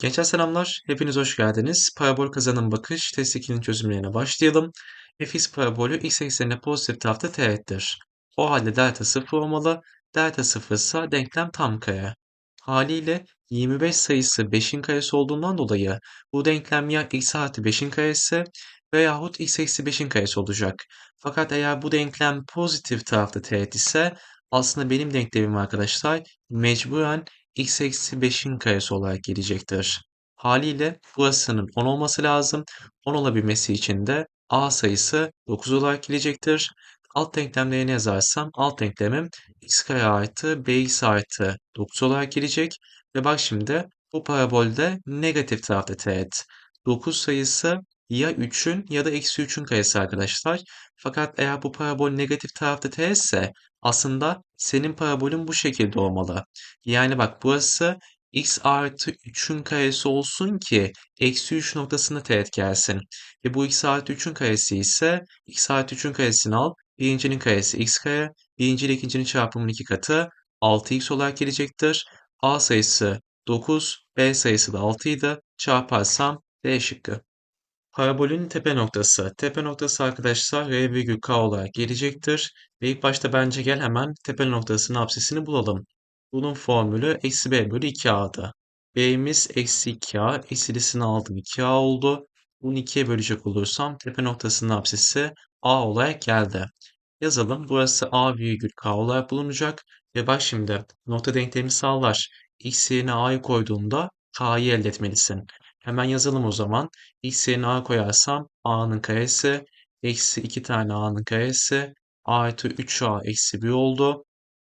Gençler selamlar, hepiniz hoş geldiniz. Parabol kazanım bakış test 2'nin çözümlerine başlayalım. fx parabolü x eksenine pozitif tarafta teğettir. O halde delta 0 olmalı. Delta 0 ise denklem tam kare. Haliyle 25 sayısı 5'in karesi olduğundan dolayı bu denklem ya x artı 5'in karesi veyahut x eksi 5'in karesi olacak. Fakat eğer bu denklem pozitif tarafta teğet ise aslında benim denklemim arkadaşlar mecburen x eksi 5'in karesi olarak gelecektir. Haliyle burasının 10 olması lazım. 10 olabilmesi için de a sayısı 9 olarak gelecektir. Alt denklemlerini yazarsam alt denklemim x kare artı bx artı 9 olarak gelecek. Ve bak şimdi bu parabolde negatif tarafta teğet. 9 sayısı ya 3'ün ya da eksi 3'ün karesi arkadaşlar. Fakat eğer bu parabol negatif tarafta teğetse aslında senin parabolün bu şekilde olmalı. Yani bak burası x artı 3'ün karesi olsun ki eksi 3 noktasında teğet gelsin. Ve bu x artı 3'ün karesi ise x artı 3'ün karesini al. Birincinin karesi x kare. Birinci ile ikincinin çarpımının iki katı 6x olarak gelecektir. A sayısı 9, B sayısı da 6 idi. Çarparsam D şıkkı. Parabolün tepe noktası. Tepe noktası arkadaşlar R virgül K olarak gelecektir. Ve ilk başta bence gel hemen tepe noktasının apsisini bulalım. Bunun formülü eksi B bölü 2A'dı. B'miz eksi 2A, eksilisini aldım 2A oldu. Bunu 2'ye bölecek olursam tepe noktasının apsisi A olarak geldi. Yazalım. Burası A virgül K olarak bulunacak. Ve bak şimdi nokta denklemi sağlar. X yerine A'yı koyduğunda K'yı elde etmelisin. Hemen yazalım o zaman. X yerine A koyarsam A'nın karesi eksi 2 tane A'nın karesi artı 3A eksi 1 oldu.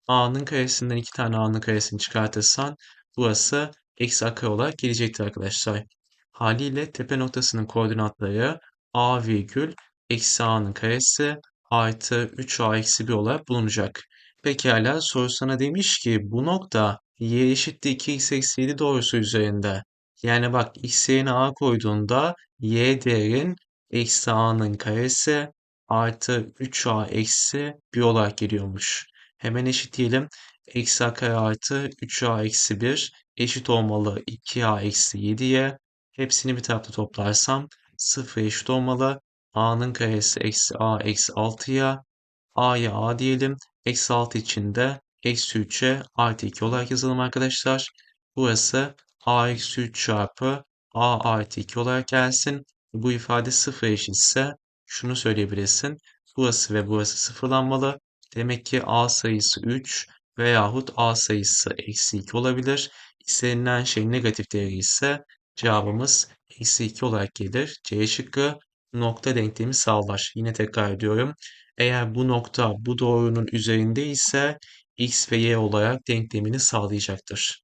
A'nın karesinden 2 tane A'nın karesini çıkartırsan burası eksi A kare olarak gelecektir arkadaşlar. Haliyle tepe noktasının koordinatları A virgül eksi A'nın karesi artı 3A eksi 1 olarak bulunacak. Pekala soru sana demiş ki bu nokta y eşittir 2x eksi 7 doğrusu üzerinde. Yani bak x yerine a koyduğunda y değerin eksi a'nın karesi artı 3a eksi 1 olarak geliyormuş. Hemen eşitleyelim. Eksi a kare artı 3a eksi 1 eşit olmalı 2a eksi 7'ye. Hepsini bir tarafta toplarsam 0 eşit olmalı. a'nın karesi eksi a eksi 6'ya. a'ya a diyelim. Eksi 6 için de eksi 3'e artı 2 olarak yazalım arkadaşlar. Burası a eksi 3 çarpı a artı 2 olarak gelsin. Bu ifade 0 eşitse şunu söyleyebilirsin. Burası ve burası sıfırlanmalı. Demek ki a sayısı 3 veyahut a sayısı eksi 2 olabilir. İstenilen şey negatif değeri ise cevabımız eksi 2 olarak gelir. C şıkkı nokta denklemi sağlar. Yine tekrar ediyorum. Eğer bu nokta bu doğrunun üzerinde ise x ve y olarak denklemini sağlayacaktır.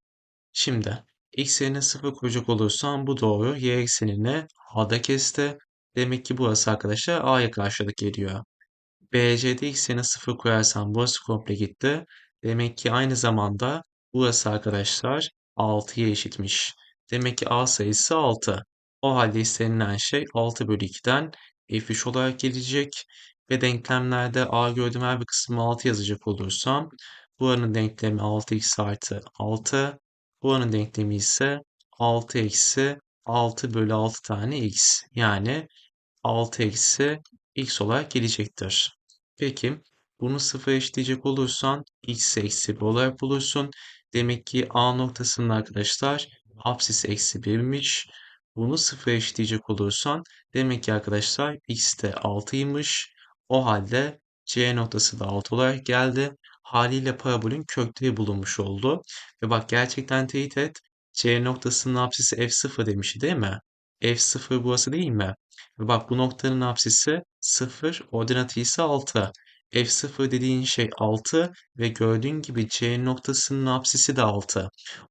Şimdi x yerine 0 koyacak olursam bu doğru y eksenine a'da kesti. Demek ki burası arkadaşlar a'ya karşılık geliyor. BC'de x yerine 0 koyarsam burası komple gitti. Demek ki aynı zamanda burası arkadaşlar 6'ya eşitmiş. Demek ki a sayısı 6. O halde istenilen şey 6 bölü 2'den f3 olarak gelecek. Ve denklemlerde a gördüğüm her bir kısmı 6 yazacak olursam buranın denklemi 6x artı 6. Buranın denklemi ise 6 eksi 6 bölü 6 tane x. Yani 6 eksi x olarak gelecektir. Peki bunu sıfır eşitleyecek olursan x eksi 1 olarak bulursun. Demek ki A noktasının arkadaşlar apsis eksi 1'miş. Bunu sıfır eşitleyecek olursan demek ki arkadaşlar x de 6'ymış. O halde C noktası da 6 olarak geldi. Haliyle parabolün kökleri bulunmuş oldu. Ve bak gerçekten teyit et. C noktasının apsisi f0 demişti değil mi? f0 burası değil mi? Ve bak bu noktanın apsisi 0, ordinatı ise 6. F0 dediğin şey 6 ve gördüğün gibi C noktasının apsisi de 6.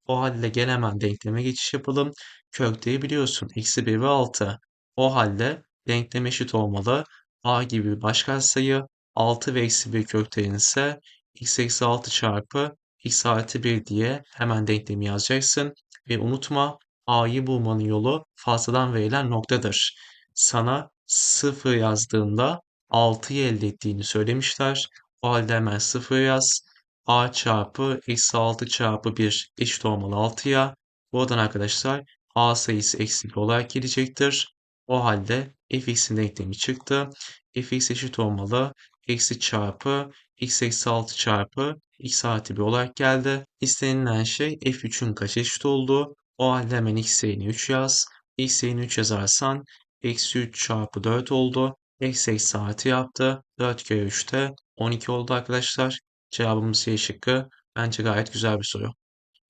O halde gel hemen denkleme geçiş yapalım. Kökleri biliyorsun. Eksi 1 ve 6. O halde denklem eşit olmalı. A gibi bir başka sayı 6 ve eksi 1 köklerin ise x eksi 6 çarpı x artı 1 diye hemen denklemi yazacaksın. Ve unutma a'yı bulmanın yolu fazladan verilen noktadır. Sana 0 yazdığında 6'yı elde ettiğini söylemişler. O halde hemen 0 yaz. a çarpı eksi 6 çarpı 1 eşit olmalı 6'ya. Buradan arkadaşlar a sayısı eksi 2 olarak gelecektir. O halde fx'in denklemi çıktı. fx eşit olmalı. Eksi çarpı x eksi 6 çarpı x artı 1 olarak geldi. İstenilen şey f3'ün kaç eşit olduğu. O halde hemen x yerine 3 yaz. x yerine 3 yazarsan eksi 3 çarpı 4 oldu. Eksi eksi artı yaptı. 4 kere 3'te 12 oldu arkadaşlar. Cevabımız Y şıkkı. Bence gayet güzel bir soru.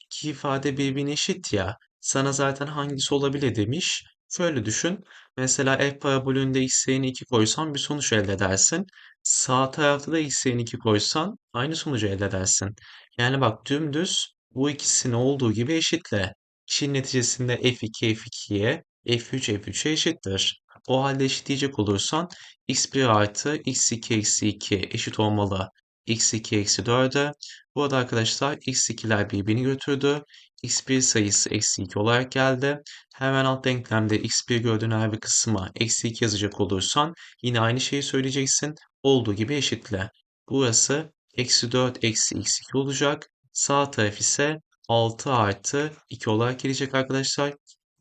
İki ifade birbirine eşit ya. Sana zaten hangisi olabilir demiş. Şöyle düşün. Mesela f parabolünde x yerine 2 koysan bir sonuç elde edersin. Sağ tarafta da yerine 2 koysan aynı sonucu elde edersin. Yani bak dümdüz bu ikisini olduğu gibi eşitle. İşin neticesinde f2 f2'ye f3 f3'e eşittir. O halde eşitleyecek olursan x1 artı x2 eksi 2 eşit olmalı. x2 eksi 4'e. Bu arada arkadaşlar x2'ler birbirini götürdü. x1 sayısı eksi 2 olarak geldi. Hemen alt denklemde x1 gördüğün her bir kısma eksi 2 yazacak olursan yine aynı şeyi söyleyeceksin. Olduğu gibi eşitle. Burası eksi 4 eksi x2 olacak. Sağ taraf ise 6 artı 2 olarak gelecek arkadaşlar.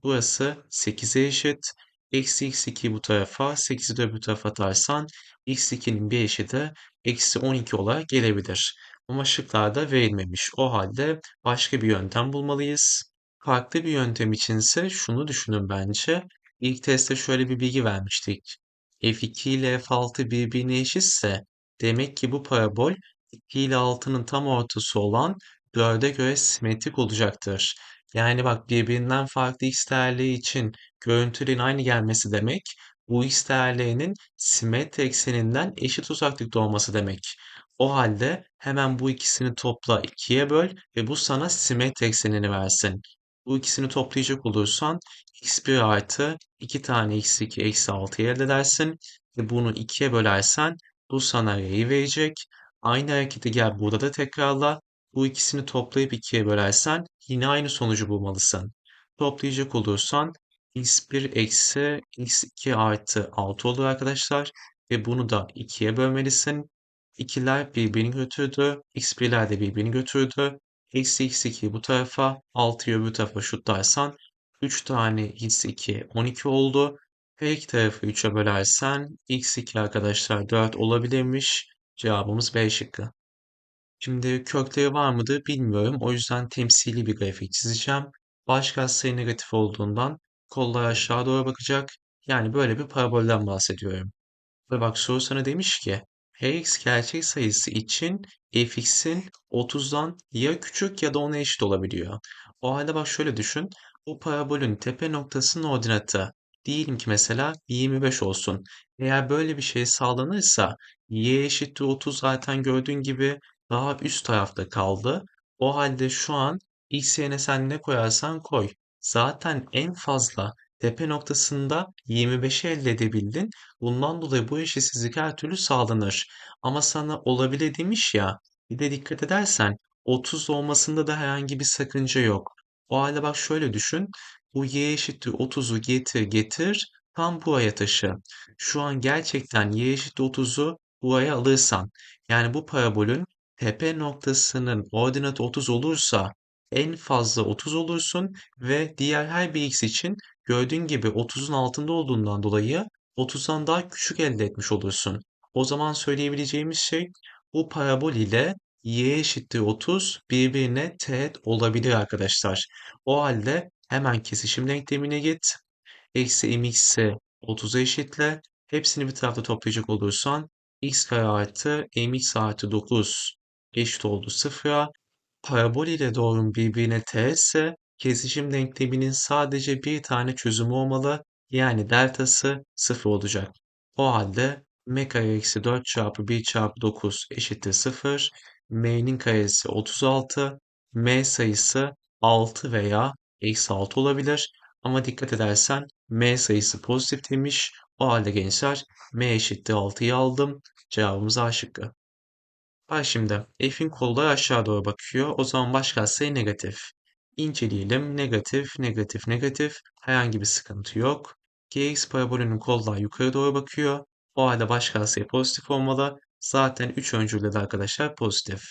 Burası 8'e eşit. Eksi x2 bu tarafa, 8'i de öbür tarafa atarsan x2'nin bir eşidi eksi 12 olarak gelebilir. Ama şıklarda verilmemiş. O halde başka bir yöntem bulmalıyız. Farklı bir yöntem içinse şunu düşünün bence. İlk testte şöyle bir bilgi vermiştik. F2 ile F6 birbirine eşitse demek ki bu parabol 2 ile 6'nın tam ortası olan 4'e göre simetrik olacaktır. Yani bak birbirinden farklı x değerleri için görüntülerin aynı gelmesi demek bu x değerlerinin simetri ekseninden eşit uzaklıkta olması demek. O halde hemen bu ikisini topla 2'ye böl ve bu sana simetri eksenini versin. Bu ikisini toplayacak olursan x1 artı 2 tane x2 eksi 6 elde edersin. Ve bunu 2'ye bölersen bu sana y'yi verecek. Aynı hareketi gel burada da tekrarla. Bu ikisini toplayıp 2'ye bölersen yine aynı sonucu bulmalısın. Toplayacak olursan x1 eksi x2 artı 6 olur arkadaşlar. Ve bunu da 2'ye bölmelisin. 2'ler birbirini götürdü. x1'ler de birbirini götürdü. Eksi x2 bu tarafa 6'yı öbür tarafa şutlarsan 3 tane x2 12 oldu. Her iki tarafı 3'e bölersen x2 arkadaşlar 4 olabilirmiş. Cevabımız B şıkkı. Şimdi kökleri var mıdır bilmiyorum. O yüzden temsili bir grafik çizeceğim. Baş katsayı negatif olduğundan kollar aşağı doğru bakacak. Yani böyle bir parabolden bahsediyorum. Ve bak soru sana demiş ki her x gerçek sayısı için fx'in 30'dan ya küçük ya da ona eşit olabiliyor. O halde bak şöyle düşün. Bu parabolün tepe noktasının ordinatı diyelim ki mesela 25 olsun. Eğer böyle bir şey sağlanırsa y eşittir 30 zaten gördüğün gibi daha üst tarafta kaldı. O halde şu an x yerine sen ne koyarsan koy. Zaten en fazla tepe noktasında 25'i elde edebildin. Bundan dolayı bu eşitsizlik her türlü sağlanır. Ama sana olabilir demiş ya. Bir de dikkat edersen 30 olmasında da herhangi bir sakınca yok. O halde bak şöyle düşün. Bu y eşittir 30'u getir getir tam buraya taşı. Şu an gerçekten y eşittir 30'u buraya alırsan yani bu parabolün tepe noktasının ordinatı 30 olursa en fazla 30 olursun ve diğer her bir x için gördüğün gibi 30'un altında olduğundan dolayı 30'dan daha küçük elde etmiş olursun. O zaman söyleyebileceğimiz şey bu parabol ile y eşittir 30 birbirine teğet olabilir arkadaşlar. O halde hemen kesişim denklemine git. Eksi mx'i 30'a eşitle. Hepsini bir tarafta toplayacak olursan x kare artı mx artı 9 eşit oldu sıfıra. Parabol ile doğrunun birbirine teğetse kesişim denkleminin sadece bir tane çözümü olmalı. Yani deltası sıfır olacak. O halde m kare eksi 4 çarpı 1 çarpı 9 eşittir 0. m'nin karesi 36. m sayısı 6 veya eksi 6 olabilir. Ama dikkat edersen m sayısı pozitif demiş. O halde gençler m eşittir 6'yı aldım. Cevabımız A şıkkı. Bak şimdi f'in kolları aşağı doğru bakıyor. O zaman baş katsayı negatif. İnceleyelim. Negatif, negatif, negatif. Herhangi bir sıkıntı yok. Gx parabolünün kolları yukarı doğru bakıyor. O halde baş katsayı pozitif olmalı. Zaten 3 öncülde de arkadaşlar pozitif.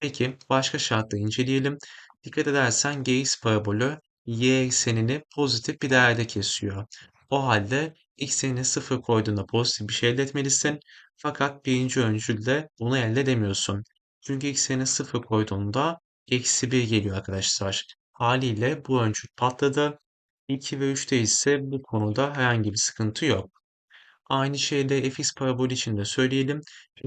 Peki başka şartları inceleyelim. Dikkat edersen Gx parabolü y eksenini pozitif bir değerde kesiyor. O halde x'ini sıfır koyduğunda pozitif bir şey elde etmelisin. Fakat birinci öncülde bunu elde edemiyorsun. Çünkü x'ini sıfır koyduğunda eksi 1 geliyor arkadaşlar. Haliyle bu öncül patladı. 2 ve 3'te ise bu konuda herhangi bir sıkıntı yok. Aynı şeyi de fx parabolü için de söyleyelim.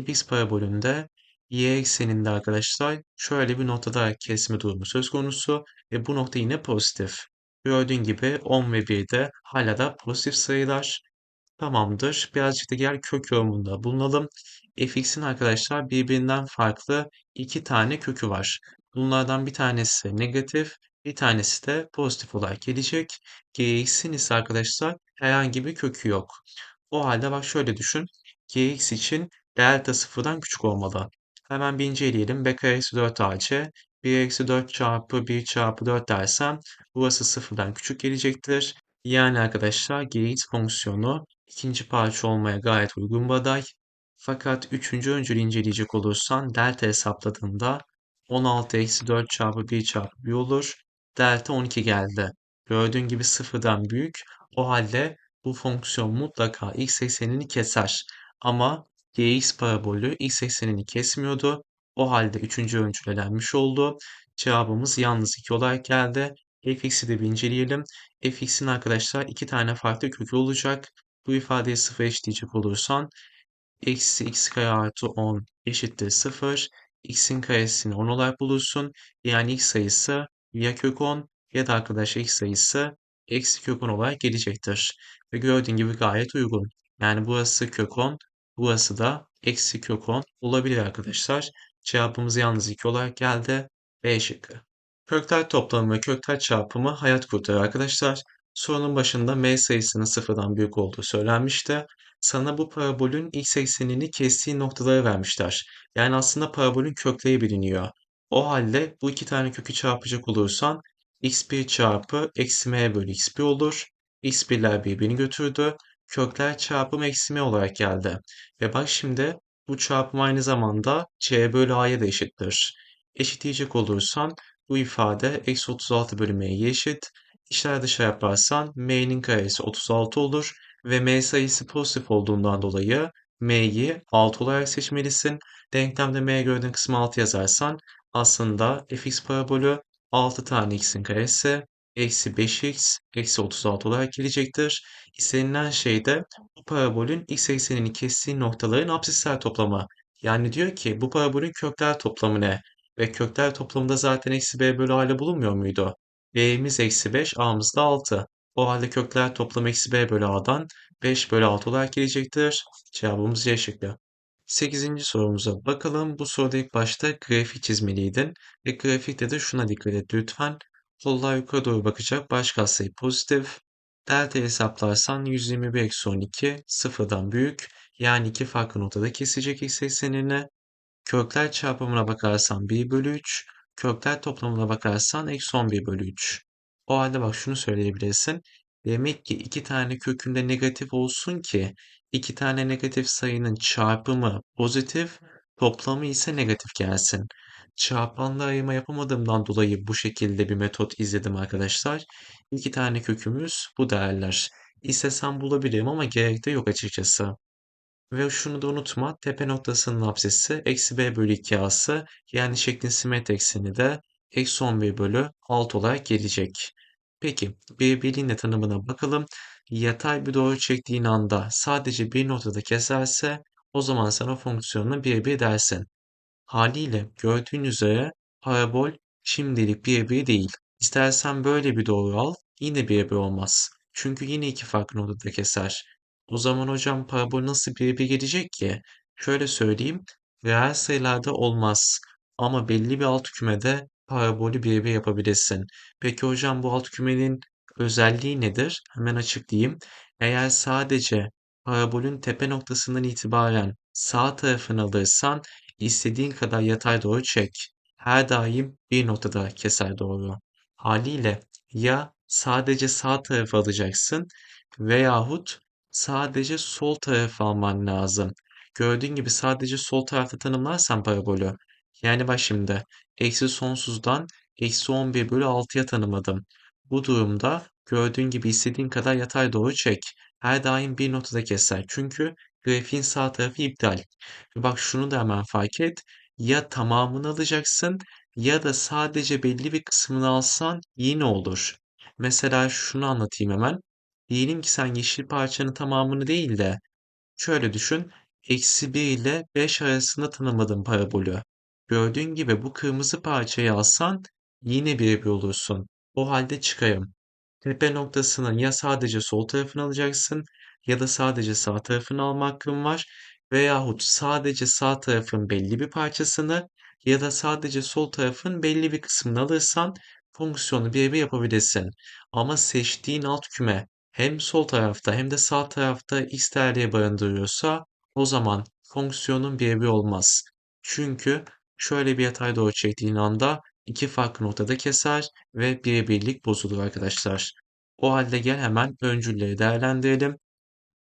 fx parabolünde y ekseninde arkadaşlar şöyle bir noktada kesme durumu söz konusu ve bu nokta yine pozitif. Gördüğün gibi 10 ve 1 de hala da pozitif sayılar. Tamamdır. Birazcık da diğer kök yorumunda bulunalım. fx'in arkadaşlar birbirinden farklı iki tane kökü var. Bunlardan bir tanesi negatif, bir tanesi de pozitif olarak gelecek. gx'in ise arkadaşlar herhangi bir kökü yok. O halde bak şöyle düşün. gx için delta sıfırdan küçük olmalı. Hemen bir inceleyelim. b kare eksi 4 ac 1 eksi 4 çarpı 1 çarpı 4 dersem burası sıfırdan küçük gelecektir. Yani arkadaşlar gx fonksiyonu ikinci parça olmaya gayet uygun bir aday. Fakat üçüncü öncül inceleyecek olursan delta hesapladığında 16 eksi 4 çarpı 1 çarpı 1 olur. Delta 12 geldi. Gördüğün gibi sıfırdan büyük. O halde bu fonksiyon mutlaka x eksenini keser. Ama gx parabolü x eksenini kesmiyordu. O halde üçüncü öncül elenmiş oldu. Cevabımız yalnız 2 olarak geldi. fx'i de bir inceleyelim. fx'in arkadaşlar iki tane farklı kökü olacak. Bu ifadeye sıfır eşitleyecek olursan eksi x kare artı 10 eşittir 0. x'in karesini 10 olarak bulursun. Yani x sayısı ya kök 10 ya da arkadaşlar x sayısı eksi kök 10 olarak gelecektir. Ve gördüğün gibi gayet uygun. Yani burası kök 10, burası da eksi kök 10 olabilir arkadaşlar. Cevabımız yalnız 2 olarak geldi. B şıkkı. Kökler toplamı ve kökler çarpımı hayat kurtarır arkadaşlar. Sorunun başında m sayısının sıfırdan büyük olduğu söylenmişti. Sana bu parabolün x eksenini kestiği noktaları vermişler. Yani aslında parabolün kökleri biliniyor. O halde bu iki tane kökü çarpacak olursan x1 çarpı eksi m bölü x1 olur. x1'ler birbirini götürdü. Kökler çarpım eksi m olarak geldi. Ve bak şimdi bu çarpım aynı zamanda c bölü a'ya da eşittir. Eşitleyecek olursan bu ifade eksi 36 bölü m'ye eşit. İçler dışa yaparsan m'nin karesi 36 olur ve m sayısı pozitif olduğundan dolayı m'yi 6 olarak seçmelisin. Denklemde m gördüğün kısmı 6 yazarsan aslında fx parabolü 6 tane x'in karesi eksi 5x eksi 36 olarak gelecektir. İstenilen şey de bu parabolün x eksenini kestiği noktaların apsisler toplamı. Yani diyor ki bu parabolün kökler toplamı ne? Ve kökler toplamında zaten eksi b bölü a ile bulunmuyor muydu? b'miz eksi 5, a'mız da 6. O halde kökler toplamı eksi b bölü a'dan 5 bölü 6 olarak gelecektir. Cevabımız C şıkkı. 8. sorumuza bakalım. Bu soruda ilk başta grafik çizmeliydin. Ve grafikte de şuna dikkat et lütfen. Kollar yukarı doğru bakacak. Baş katsayı pozitif. Delta hesaplarsan 121 eksi 12 sıfırdan büyük. Yani iki farklı noktada kesecek x eksenini. Kökler çarpımına bakarsan 1 bölü 3. Kökler toplamına bakarsan eksi 11 bölü 3. O halde bak şunu söyleyebilirsin. Demek ki iki tane kökünde negatif olsun ki iki tane negatif sayının çarpımı pozitif, toplamı ise negatif gelsin. Çarpanla ayırma yapamadığımdan dolayı bu şekilde bir metot izledim arkadaşlar. İki tane kökümüz bu değerler. İstesem bulabilirim ama gerek de yok açıkçası. Ve şunu da unutma. Tepe noktasının apsisi eksi b bölü 2 a'sı yani şeklin simetri ekseni de eksi 11 bölü 6 olarak gelecek. Peki birbirliğine tanımına bakalım. Yatay bir doğru çektiğin anda sadece bir noktada keserse o zaman sana fonksiyonuna bir dersin. Haliyle gördüğün üzere parabol şimdilik birebir değil. İstersen böyle bir doğru al yine birebir olmaz. Çünkü yine iki farklı noktada keser. O zaman hocam parabol nasıl birebir gelecek ki? Şöyle söyleyeyim. Reel sayılarda olmaz. Ama belli bir alt kümede parabolü birebir yapabilirsin. Peki hocam bu alt kümenin özelliği nedir? Hemen açıklayayım. Eğer sadece parabolün tepe noktasından itibaren sağ tarafını alırsan istediğin kadar yatay doğru çek. Her daim bir noktada keser doğru. Haliyle ya sadece sağ tarafı alacaksın veyahut sadece sol tarafı alman lazım. Gördüğün gibi sadece sol tarafta tanımlarsan parabolü. Yani bak şimdi eksi sonsuzdan eksi 11 bölü 6'ya tanımadım. Bu durumda gördüğün gibi istediğin kadar yatay doğru çek. Her daim bir noktada keser. Çünkü grafiğin sağ tarafı iptal. Ve bak şunu da hemen fark et. Ya tamamını alacaksın ya da sadece belli bir kısmını alsan yine olur. Mesela şunu anlatayım hemen. Diyelim ki sen yeşil parçanın tamamını değil de şöyle düşün. Eksi 1 ile 5 arasında tanımadığın parabolü. Gördüğün gibi bu kırmızı parçayı alsan yine birebir olursun. O halde çıkarım. Tepe noktasının ya sadece sol tarafını alacaksın ya da sadece sağ tarafını alma hakkın var veyahut sadece sağ tarafın belli bir parçasını ya da sadece sol tarafın belli bir kısmını alırsan fonksiyonu birebir yapabilirsin. Ama seçtiğin alt küme hem sol tarafta hem de sağ tarafta x değerleri barındırıyorsa o zaman fonksiyonun birebir olmaz. Çünkü şöyle bir yatay doğru çektiğin anda iki farklı noktada keser ve birebirlik bozulur arkadaşlar. O halde gel hemen öncülleri değerlendirelim.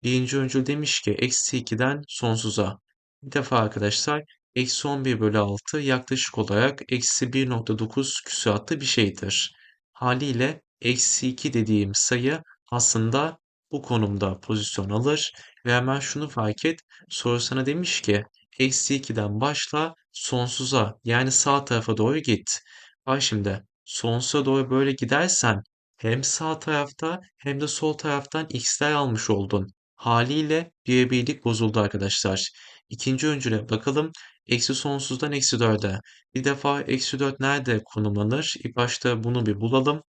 Birinci öncül demiş ki eksi 2'den sonsuza. Bir defa arkadaşlar eksi 11 bölü 6 yaklaşık olarak eksi 1.9 küsuratlı bir şeydir. Haliyle eksi 2 dediğim sayı aslında bu konumda pozisyon alır ve hemen şunu fark et. Soru sana demiş ki eksi 2'den başla sonsuza yani sağ tarafa doğru git. Bak şimdi sonsuza doğru böyle gidersen hem sağ tarafta hem de sol taraftan x'ler almış oldun. Haliyle birebirlik bozuldu arkadaşlar. İkinci öncüle bakalım. Eksi sonsuzdan eksi 4'e. Bir defa eksi 4 nerede konumlanır? İlk başta bunu bir bulalım.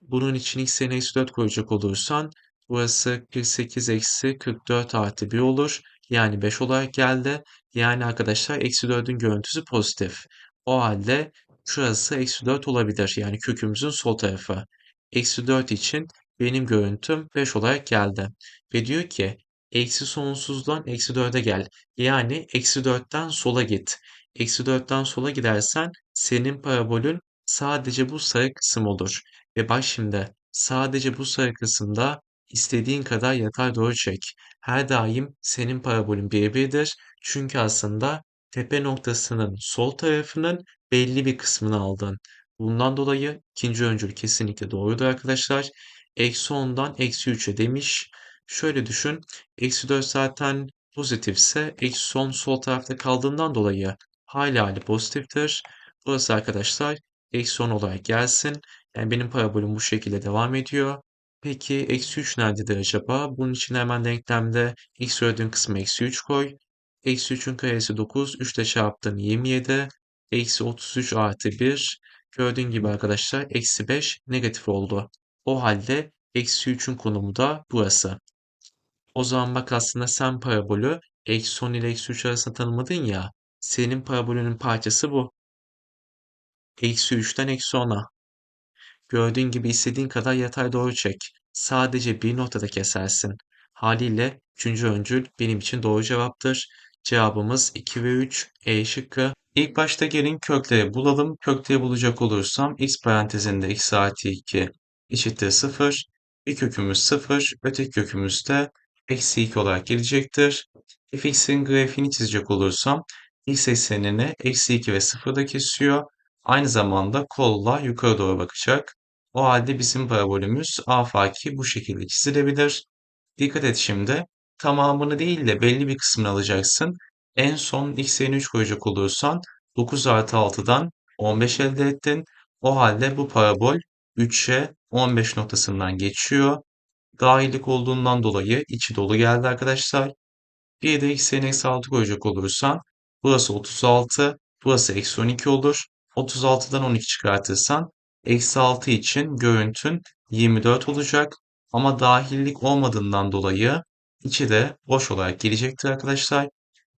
Bunun için x yerine eksi 4 koyacak olursan burası 48 eksi 44 artı 1 olur. Yani 5 olarak geldi. Yani arkadaşlar eksi 4'ün görüntüsü pozitif. O halde şurası eksi 4 olabilir. Yani kökümüzün sol tarafı. Eksi 4 için benim görüntüm 5 olarak geldi. Ve diyor ki eksi sonsuzdan eksi 4'e gel. Yani eksi 4'ten sola git. Eksi 4'ten sola gidersen senin parabolün sadece bu sarı kısım olur. Ve bak şimdi sadece bu sarı kısımda istediğin kadar yatay doğru çek. Her daim senin parabolün birebirdir. Çünkü aslında tepe noktasının sol tarafının belli bir kısmını aldın. Bundan dolayı ikinci öncül kesinlikle doğrudur arkadaşlar. Eksi 10'dan eksi 3'e demiş. Şöyle düşün. Eksi 4 zaten pozitifse eksi 10 sol tarafta kaldığından dolayı hali hali pozitiftir. Burası arkadaşlar eksi 10 olarak gelsin. Yani benim parabolüm bu şekilde devam ediyor. Peki eksi 3 nerededir acaba? Bunun için hemen denklemde x gördüğün kısmı eksi 3 koy. Eksi 3'ün karesi 9. 3 ile çarptın 27. Eksi 33 artı 1. Gördüğün gibi arkadaşlar eksi 5 negatif oldu. O halde eksi 3'ün konumu da burası. O zaman bak aslında sen parabolü eksi 10 ile eksi 3 arasında tanımadın ya. Senin parabolünün parçası bu. Eksi 3'ten eksi 10'a. Gördüğün gibi istediğin kadar yatay doğru çek. Sadece bir noktada kesersin. Haliyle üçüncü öncül benim için doğru cevaptır. Cevabımız 2 ve 3 E şıkkı. İlk başta gelin kökleri bulalım. Kökleri bulacak olursam x parantezinde x artı 2 eşittir 0. Bir kökümüz 0, öteki kökümüz de eksi 2 olarak gelecektir. fx'in grafiğini çizecek olursam x eksenini eksi 2 ve 0'da kesiyor. Aynı zamanda kolla yukarı doğru bakacak. O halde bizim parabolümüz a faki bu şekilde çizilebilir. Dikkat et şimdi. Tamamını değil de belli bir kısmını alacaksın. En son x yerine 3 koyacak olursan 9 artı 6'dan 15 elde ettin. O halde bu parabol 3'e 15 noktasından geçiyor. Dahillik olduğundan dolayı içi dolu geldi arkadaşlar. Bir de x yerine eksi 6 koyacak olursan burası 36, burası eksi 12 olur. 36'dan 12 çıkartırsan eksi 6 için görüntün 24 olacak. Ama dahillik olmadığından dolayı içi de boş olarak gelecektir arkadaşlar.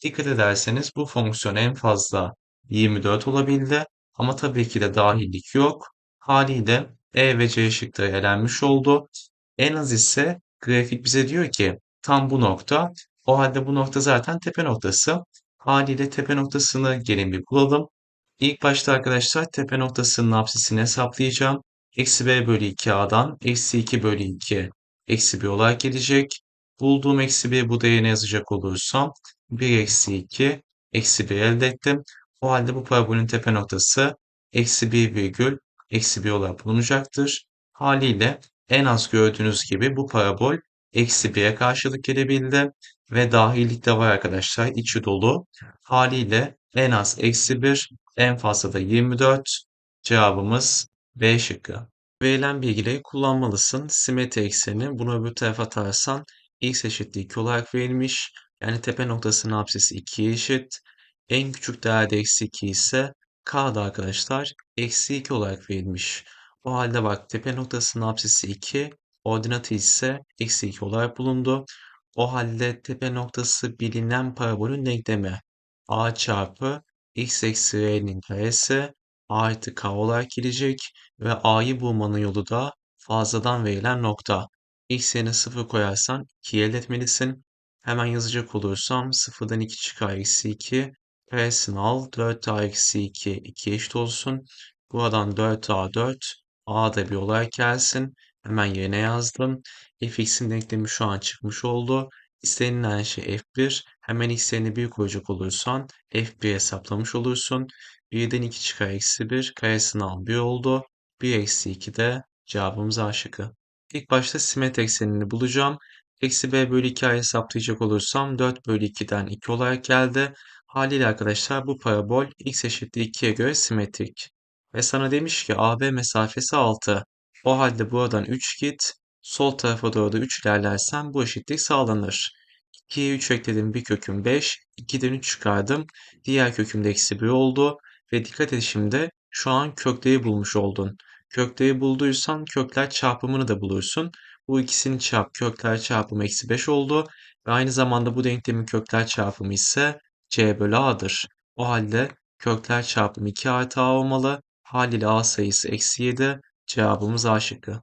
Dikkat ederseniz bu fonksiyon en fazla 24 olabildi. Ama tabii ki de dahillik yok. Haliyle E ve C şıkları elenmiş oldu. En az ise grafik bize diyor ki tam bu nokta. O halde bu nokta zaten tepe noktası. Haliyle tepe noktasını gelin bir bulalım. İlk başta arkadaşlar tepe noktasının apsisini hesaplayacağım. Eksi b bölü 2a'dan eksi 2 bölü 2 eksi 1 olarak gelecek. Bulduğum eksi 1 bu değerine yazacak olursam 1 eksi 2 eksi 1 elde ettim. O halde bu parabolün tepe noktası eksi 1 virgül eksi 1 olarak bulunacaktır. Haliyle en az gördüğünüz gibi bu parabol eksi 1'e karşılık gelebildi ve dahilik de var arkadaşlar içi dolu. Haliyle en az eksi 1 en fazla da 24 cevabımız B şıkkı. Verilen bilgileri kullanmalısın. Simetri ekseni bunu öbür tarafa atarsan x eşitliği 2 olarak verilmiş. Yani tepe noktasının apsisi 2'ye eşit. En küçük değerde eksi 2 ise K'da arkadaşlar eksi 2 olarak verilmiş. O halde bak tepe noktasının apsisi 2, ordinatı ise eksi 2 olarak bulundu. O halde tepe noktası bilinen parabolün denklemi a çarpı x eksi r'nin karesi artı k olarak gelecek ve a'yı bulmanın yolu da fazladan verilen nokta. x yerine 0 koyarsan 2'yi elde etmelisin. Hemen yazacak olursam 0'dan 2 çıkar eksi 2. Karesini al 4a eksi 2 2 eşit olsun. Buradan 4a 4 a da bir olarak gelsin. Hemen yerine yazdım. fx'in denklemi şu an çıkmış oldu. İstenilen şey f1. Hemen x yerine 1 koyacak olursan f1 hesaplamış olursun. 1'den 2 çıkar eksi 1. Karesini al 1 oldu. 1 eksi 2 de cevabımız A şıkkı. İlk başta simetri eksenini bulacağım. Eksi b bölü 2 hesaplayacak olursam 4 bölü 2'den 2 olarak geldi. Haliyle arkadaşlar bu parabol x eşittir 2'ye göre simetrik. Ve sana demiş ki AB mesafesi 6. O halde buradan 3 git. Sol tarafa doğru da 3 ilerlersen bu eşitlik sağlanır. 2'ye 3 ekledim bir köküm 5. 2'den 3 çıkardım. Diğer kökümde eksi 1 oldu. Ve dikkat et şimdi şu an kökleri bulmuş oldun. Kökleri bulduysan kökler çarpımını da bulursun. Bu ikisini çarp kökler çarpımı eksi 5 oldu. Ve aynı zamanda bu denklemin kökler çarpımı ise c bölü a'dır. O halde kökler çarpımı 2 artı a olmalı. Haliyle a sayısı eksi 7. Cevabımız A şıkkı.